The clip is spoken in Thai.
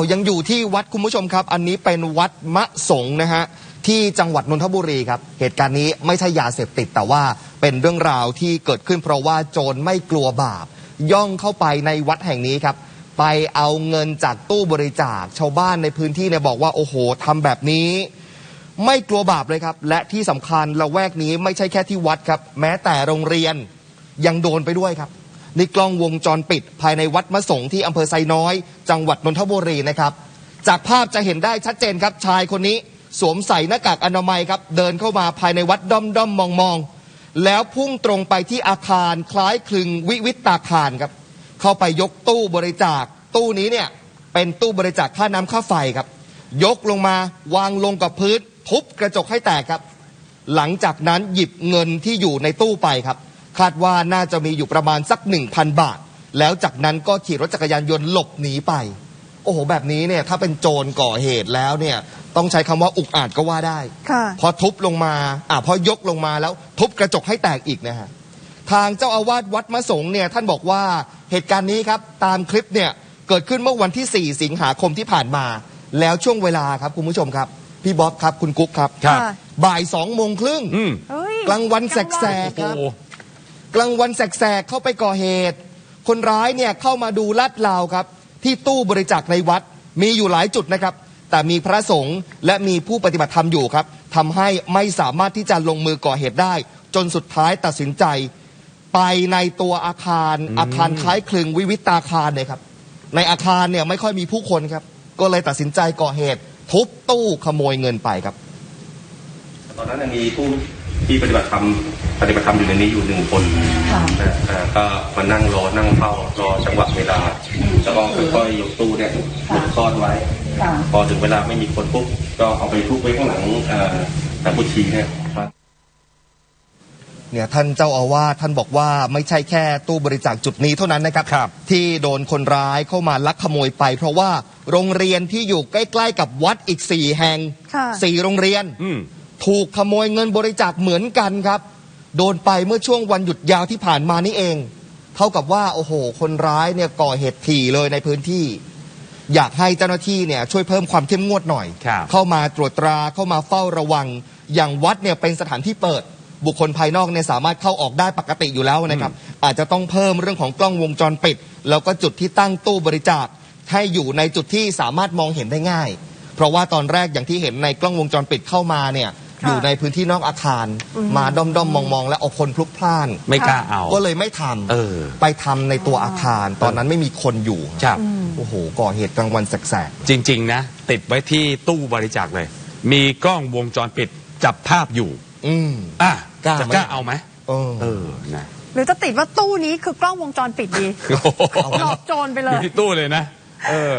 ยังอยู่ที่วัดคุณผู้ชมครับ อันนี้เป็นวัดมะสงนะฮะที่จังหวัดนนทบุรีครับ เหตุการณ์นี้ไม่ใช่ยาเสพติดแต่ว่าเป็นเรื่องราวที่เกิดขึ้นเพราะว่าโจรไม่กลัวบาป ย่องเข้าไปในวัดแห่งนี้ครับ ไปเอาเงินจากตู้บริจาคชาวบ้านในพื้นที่เนี่ยบอกว่าโอ้โหทำแบบนี้ ไม่กลัวบาปเลยครับ และที่สำคัญละแวกนี้ไม่ใช่แค่ที่วัดครับ แม้แต่โรงเรียนยังโดนไปด้วยครับ ในกล้องวงจรปิด ภายในวัดมะสงที่อำเภอไซน้อย จังหวัดนนทบุรีนะครับ จากภาพจะเห็นได้ชัดเจนครับชายคนนี้ สวมใส่หน้ากากอนามัยครับ เดินเข้ามาภายในวัดด้อมด้อมมองมองแล้วพุ่งตรงไปที่อาคารคล้ายคลึงวิวิตตาคารครับ เข้าไปยกตู้บริจาค ตู้นี้เนี่ยเป็นตู้บริจาคค่าน้ำค่าไฟครับ ยกลงมาวางลงกับพื้นทุบกระจกให้แตกครับ หลังจากนั้นหยิบเงินที่อยู่ในตู้ไปครับ คาดว่าน่าจะมีอยู่ประมาณสัก 1,000 บาท แล้วจากนั้นก็ขี่รถจักรยานยนต์หลบหนีไป โอ้โห แบบนี้เนี่ยถ้าเป็นโจรก่อเหตุแล้วเนี่ยต้องใช้คำว่าอุกอาจก็ว่าได้ ค่ะ พอทุบลงมาอ่าพอยกลงมาแล้วทุบกระจกให้แตกอีกนะฮะ ทางเจ้าอาวาสวัดมะสงเนี่ยท่านบอกว่าเหตุการณ์นี้ครับตามคลิปเนี่ยเกิดขึ้นเมื่อวันที่ 4 สิงหาคมที่ผ่านมา แล้วช่วงเวลาครับคุณผู้ชมครับ พี่บ๊อบครับคุณกุ๊กครับ ครับ บ่ายสองโมงครึ่ง อืม เฮ้ยกลางวันแสกๆครับ กลางวันแสกๆเข้าไปก่อเหตุ คนร้ายเนี่ยเข้ามาดูลาดลาวครับ ที่ตู้บริจาคในวัดมีอยู่หลายจุดนะครับ แต่มีพระสงฆ์และมีผู้ปฏิบัติธรรมอยู่ครับทำให้ไม่สามารถที่จะลงมือก่อเหตุได้ จนสุดท้ายตัดสินใจ ไปในตัวอาคารอาคารคล้ายคลึงวิวิตาคารเนี่ยครับ ในอาคารเนี่ยไม่ค่อยมีผู้คนครับ ก็เลยตัดสินใจก่อเหตุ ทุบตู้ขโมยเงินไปครับ ตอนนั้นมีผู้ ที่ปฏิบัติธรรมปฏิบัติธรรมอยู่ในนี้อยู่หนึ่งคนนะอ่าก็มานั่งรอนั่งเฝ้ารอจังหวะเวลาแล้วก็ค่อยๆยกตู้เนี่ยซ่อนไว้พอถึงเวลาไม่มีคนปุ๊บก็เอาไปทุบไว้ข้างหลังเอ่อหลังกุชีเนี่ย เนี่ยท่านเจ้าอาวาสท่านบอกว่าไม่ใช่แค่ตู้บริจาคจุดนี้เท่านั้นนะครับ ครับที่โดนคนร้ายเข้ามาลักขโมยไป เพราะว่าโรงเรียนที่อยู่ใกล้ ๆ กับวัดอีกสี่แห่งค่ะ สี่โรงเรียน อืม ถูกขโมยเงินบริจาคเหมือนกันครับ โดนไปเมื่อช่วงวันหยุดยาวที่ผ่านมานี่เอง เท่ากับว่าโอ้โห คนร้ายเนี่ยก่อเหตุถี่เลยในพื้นที่ อยากให้เจ้าหน้าที่เนี่ยช่วยเพิ่มความเข้มงวดหน่อย ครับเข้ามาตรวจตราเข้ามาเฝ้าระวัง อย่างวัดเนี่ยเป็นสถานที่เปิด บุคคลภายนอกเนี่ยสามารถเข้าออกได้ปกติอยู่แล้วนะครับ อาจจะต้องเพิ่มเรื่องของกล้องวงจรปิด แล้วก็จุดที่ตั้งตู้บริจาค ให้อยู่ในจุดที่สามารถมองเห็นได้ง่าย เพราะว่าตอนแรกอย่างที่เห็นในกล้องวงจรปิดเข้ามาเนี่ยค่ะ อยู่ในพื้นที่นอกอาคาร มาด้อมด้อมมองมองๆ แล้วเอาคนพลุกพล่าน ไม่กล้าเอา ก็เลยไม่ทำเออ ไปทำในตัวอาคาร ตอนนั้นไม่มีคนอยู่ครับ โอ้โหก่อเหตุกลางวันแสกจริง ๆ นะ ติดไว้ที่ตู้บริจาคเลย มีกล้องวงจรปิดจับภาพอยู่ ๆอืม อะกล้าจะไหม กล้าเอาไหมเออ เออนะหรือจะติดว่าตู้นี้คือกล้องวงจรปิดดีโอ้โหหลอกโจรไปเลอยู่ยที่ตู้เลยนะ เออ